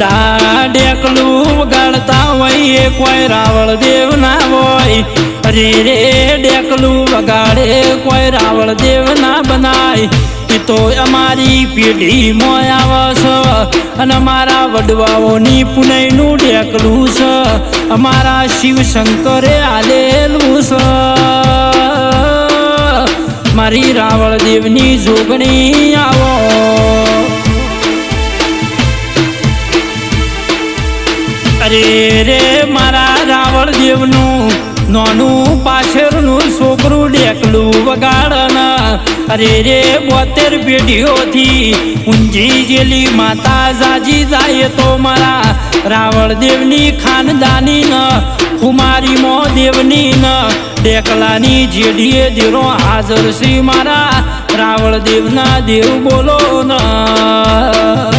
ડેકલું વગાડતા હોય એ કોઈ રાવળ દેવ ના હોય. અરે રે, ડેકલું વગાડે કોઈ રાવળ દેવ ના બનાય. એ તો અમારી પેઢી મોય આવે છે અને અમારા વડવાઓની પુનઈનું ડેકલું છે અમારા શિવ શંકરે આલેલું છે મારી રાવળ દેવની જોગણી આવો. અરે રે મારા રાવળ દેવનું, નોનું પાછળનું છોકરું ડેકલું વગાડન. અરે રે બોતેર પેઢીઓથી ઊંઝી જેલી માતા જાજી જાય તો મારા રાવળ દેવની ખાનદાની ન કુમારી મો દેવની ન ડેકલાની જેડીએ દેરો હાજર શ્રી મારા રાવણ દેવના દેવ બોલો ન